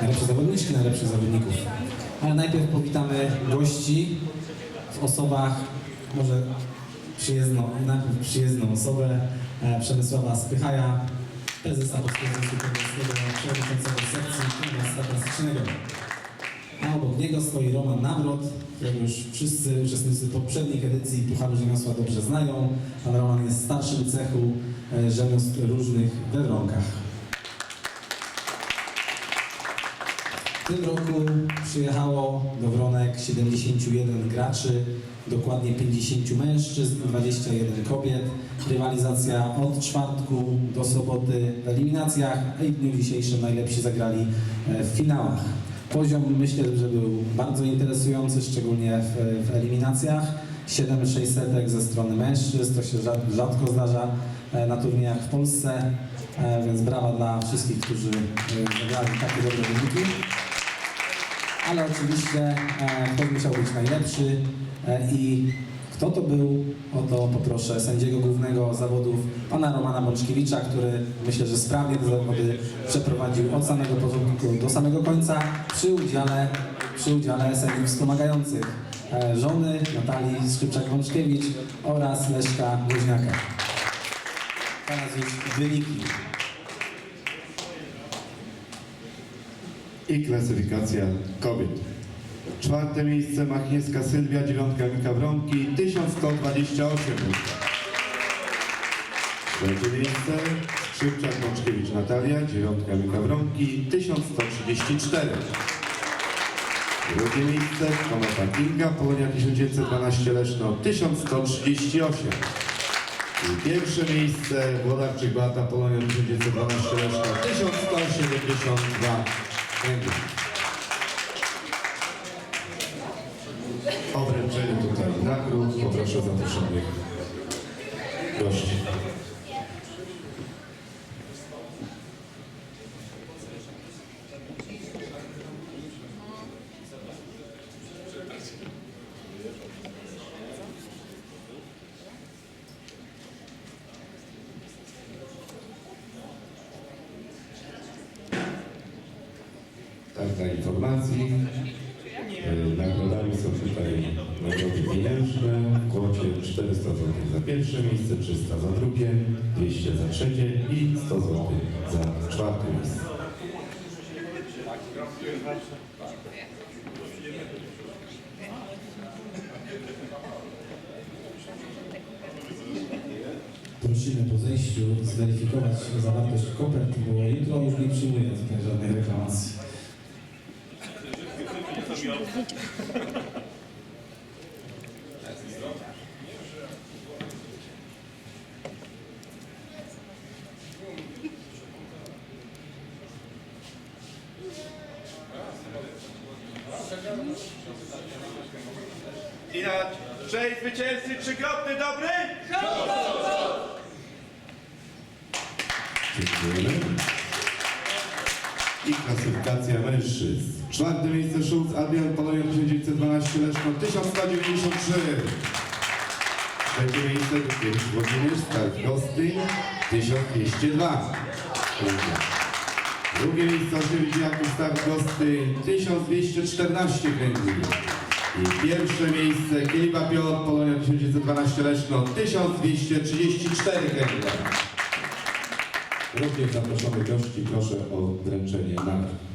najlepsze zawodniczki, najlepszych zawodników. Ale najpierw powitamy gości w osobach, może przyjezdną, najpierw przyjezdną osobę, e, Przemysława Spychaja, prezesa Polskiego Związku Piłkarskiego, przewodniczącego sekcji miasta klasycznego. A obok niego stoi Roman Nawrot, którego już wszyscy uczestnicy poprzednich edycji Pucharu Rzemiosła dobrze znają. Pan Roman jest starszym cechu e, rzemiosł różnych we Wronkach. W tym roku przyjechało do Wronek 71 graczy, dokładnie 50 mężczyzn, 21 kobiet. Rywalizacja od czwartku do soboty w eliminacjach, a i w dniu dzisiejszym najlepsi zagrali e, w finałach. Poziom myślę, że był bardzo interesujący, szczególnie w, w eliminacjach. 7600 ze strony mężczyzn, to się rzad- rzadko zdarza e, na turniejach w Polsce, e, więc brawa dla wszystkich, którzy zagrali takie dobre wyniki ale oczywiście e, ktoś musiał być najlepszy e, i kto to był, o to poproszę sędziego głównego zawodów, pana Romana Bączkiewicza, który myślę, że sprawnie te zawody przeprowadził od samego początku do samego końca przy udziale, przy udziale sędziów wspomagających e, żony Natalii Skrzypczak-Bączkiewicz oraz Leszka Woźniaka. Teraz już wyniki. I klasyfikacja kobiet. Czwarte miejsce Machniewska Sylwia, dziewiątka Mika Wronki, 1128 punktów. Trzecie miejsce Szybczak Mączkiewicz Natalia, dziewiątka Mika Wronki, 1134. Drugie miejsce Kometa Kinga, Polonia 1912 Leszno, 1138. I pierwsze miejsce Włodarczyk Beata Polonia 1912 Leszno, 1172. O wręczenie tutaj nagród poproszę zaproszonych gości. Tak, dla informacji. e, Nagrodami są tutaj nagrody pieniężne w kwocie 400 zł za pierwsze miejsce, 300 za drugie, 200 za trzecie i 100 zł za czwarte miejsce. Prosimy po zejściu zweryfikować zawartość kopert, bo jutro już nie przyjmuję tutaj żadnej reklamacji. I na cześć zwycięzcy trzykrotny dobry? Dziękujemy. I klasyfikacja mężczyzn. Czwarte miejsce Szulc Adrian Polonia 1912 Leszno 1193. Trzecie miejsce Włodzimierz Gostyń 1202. Drugie miejsce Osiewicz Jakub Gostyń 1214 kręgli. I pierwsze miejsce Kieliba Piotr Polonia 1912 Leszno 1234 kręgli. Również zaproszonych gości proszę o wręczenie nagród.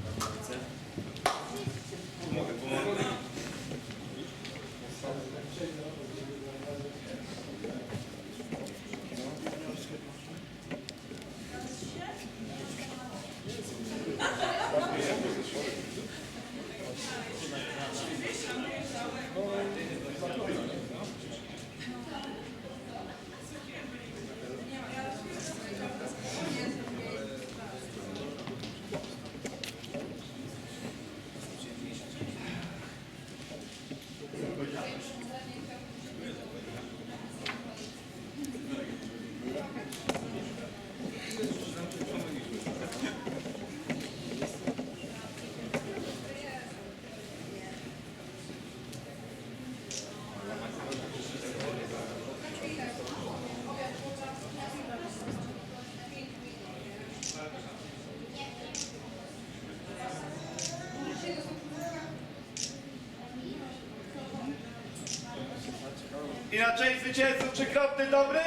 I na cześć zwycięzców trzykrotny dobry?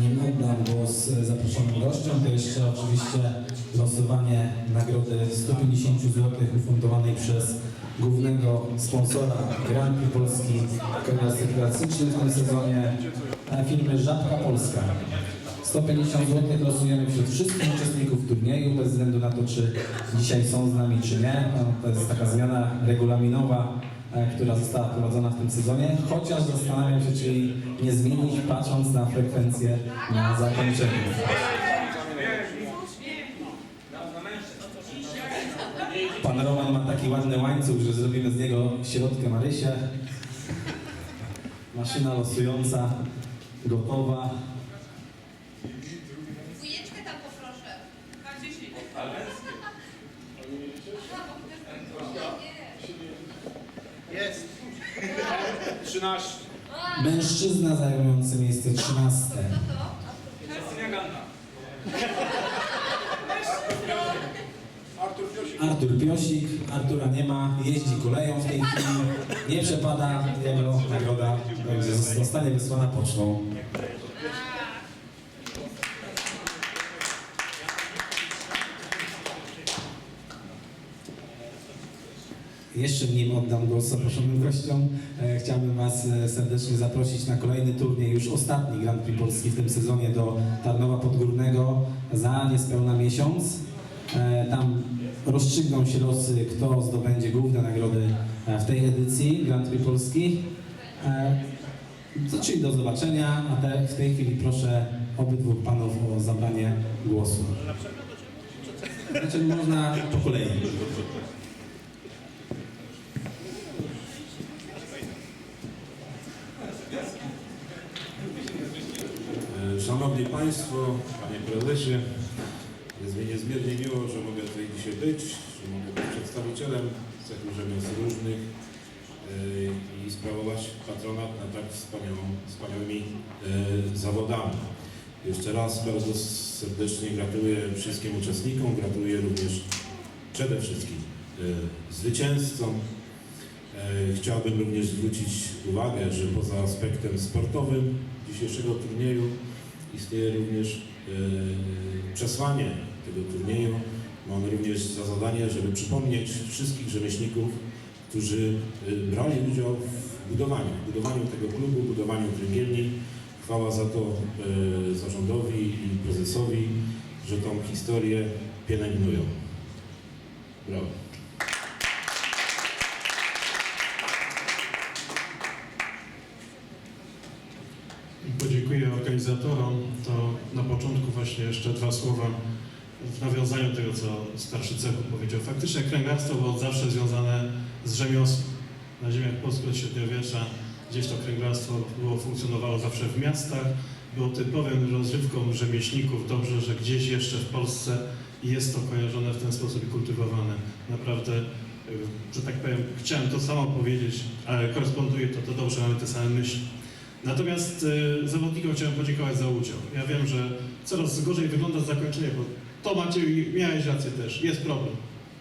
Nim oddam głos e, zaproszonym gościom, to jeszcze oczywiście losowanie nagrody 150 zł ufundowanej przez głównego sponsora Grand Prix Polski klasy klasycznej w tym sezonie e, firmy Żabka Polska. 150 zł losujemy wśród wszystkich uczestników turnieju, bez względu na to, czy dzisiaj są z nami, czy nie. No, To jest taka zmiana regulaminowa, e, która została wprowadzona w tym sezonie, chociaż zastanawiam się, czy jej nie zmienić, patrząc na frekwencję na zakończeniu. Pan Roman ma taki ładny łańcuch, że zrobimy z niego środkę Marysię. Maszyna losująca, gotowa. Dwójeczkę tam poproszę. Jest. 13. Mężczyzna zajmujący miejsce 13. Artur Piosik, Artura nie ma, jeździ koleją w tej chwili, nie przepada, jego nagroda będzie, zostanie wysłana pocztą. Jeszcze nim oddam głos zaproszonym gościom, e, chciałbym Was e, serdecznie zaprosić na kolejny turniej, już ostatni Grand Prix Polski w tym sezonie do Tarnowa Podgórnego za niespełna miesiąc. E, Tam rozstrzygną się losy, kto zdobędzie główne nagrody w tej edycji Grand Prix Polski. Co czyli do zobaczenia, a te, w tej chwili proszę obydwu panów o zabranie głosu. Znaczy można po kolei. E, Szanowni Państwo, Panie Prezesie, jest mi niezmiernie miło, że mogę tutaj dzisiaj być, że mogę być przedstawicielem cechów rzemiosł różnych e, i sprawować patronat nad tak wspaniałymi e, zawodami. Jeszcze raz bardzo serdecznie gratuluję wszystkim uczestnikom, gratuluję również przede wszystkim e, zwycięzcom. Chciałbym również zwrócić uwagę, że poza aspektem sportowym dzisiejszego turnieju istnieje również e, przesłanie tego turnieju. Ma on również za zadanie, żeby przypomnieć wszystkich rzemieślników, którzy e, brali udział w budowaniu, w budowaniu tego klubu, budowaniu kręgielni. Chwała za to e, zarządowi i prezesowi, że tą historię pielęgnują. Brawo. Organizatorom. To na początku właśnie jeszcze dwa słowa w nawiązaniu do tego, co starszy cechu powiedział. Faktycznie kręgarstwo było od zawsze związane z rzemiosłem. Na ziemiach polskiego średniowiecza gdzieś to kręgarstwo było, funkcjonowało zawsze w miastach. Było typowym rozrywką rzemieślników. Dobrze, że gdzieś jeszcze w Polsce jest to kojarzone w ten sposób i kultywowane. Naprawdę, y, że tak powiem, chciałem to samo powiedzieć, ale koresponduje to, to dobrze, mamy te same myśli. Natomiast y, zawodnikom chciałem podziękować za udział. Ja wiem, że coraz gorzej wygląda zakończenie, bo to Maciej, miałeś rację też, jest problem.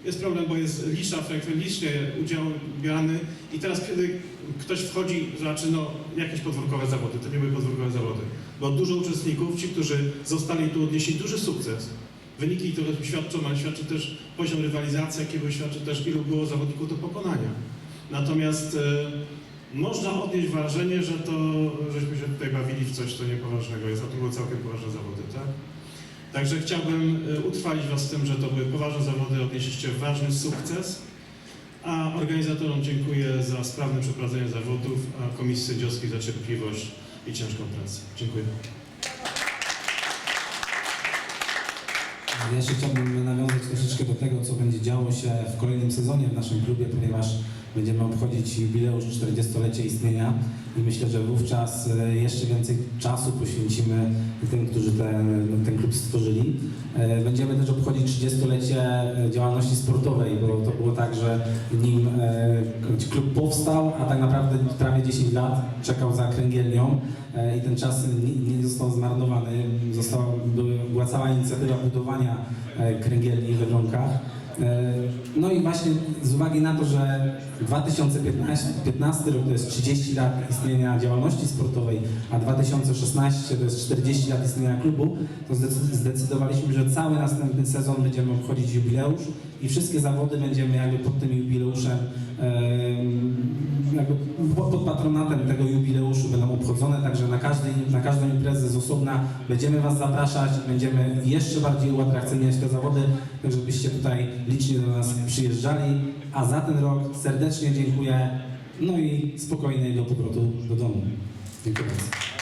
Jest problem, bo jest liczna frekwencja, udział bierany i teraz kiedy ktoś wchodzi, znaczy no jakieś podwórkowe zawody, to nie były podwórkowe zawody, bo dużo uczestników, ci, którzy zostali tu odnieśli duży sukces. Wyniki to świadczą, ale świadczy też poziom rywalizacji, jakiego świadczy też ilu było zawodników do pokonania. Natomiast e, można odnieść wrażenie, że to, żeśmy się tutaj bawili w coś, co niepoważnego jest, a to były całkiem poważne zawody, tak? Także chciałbym e, utrwalić Was w tym, że to były poważne zawody, odnieśliście ważny sukces, a organizatorom dziękuję za sprawne przeprowadzenie zawodów, a Komisji Sędziowskiej za cierpliwość i ciężką pracę. Dziękuję. Ja jeszcze chciałbym nawiązać troszeczkę do tego, co będzie działo się w kolejnym sezonie w naszym klubie, ponieważ będziemy obchodzić jubileusz 40-lecie istnienia i myślę, że wówczas e, jeszcze więcej czasu poświęcimy tym, którzy ten, ten klub stworzyli. E, Będziemy też obchodzić 30-lecie e, działalności sportowej, bo to było tak, że nim klub powstał, a tak naprawdę prawie 10 lat czekał za kręgielnią i ten czas nie, został zmarnowany. Została, była cała inicjatywa budowania kręgielni w Elblągach. E, No i właśnie z uwagi na to, że 2015 15 rok to jest 30 lat istnienia działalności sportowej, a 2016 to jest 40 lat istnienia klubu, to zdecy- zdecydowaliśmy, że cały następny sezon będziemy obchodzić jubileusz i wszystkie zawody będziemy jakby pod tym jubileuszem, em, jakby pod pod patronatem tego jubileuszu będą obchodzone, także na, każdej, na każdą imprezę z osobna będziemy Was zapraszać, będziemy jeszcze bardziej uatrakcyjniać te zawody, tak żebyście tutaj licznie do nas przyjeżdżali, a za ten rok serdecznie dziękuję, no i spokojnego powrotu do domu. Dziękuję bardzo.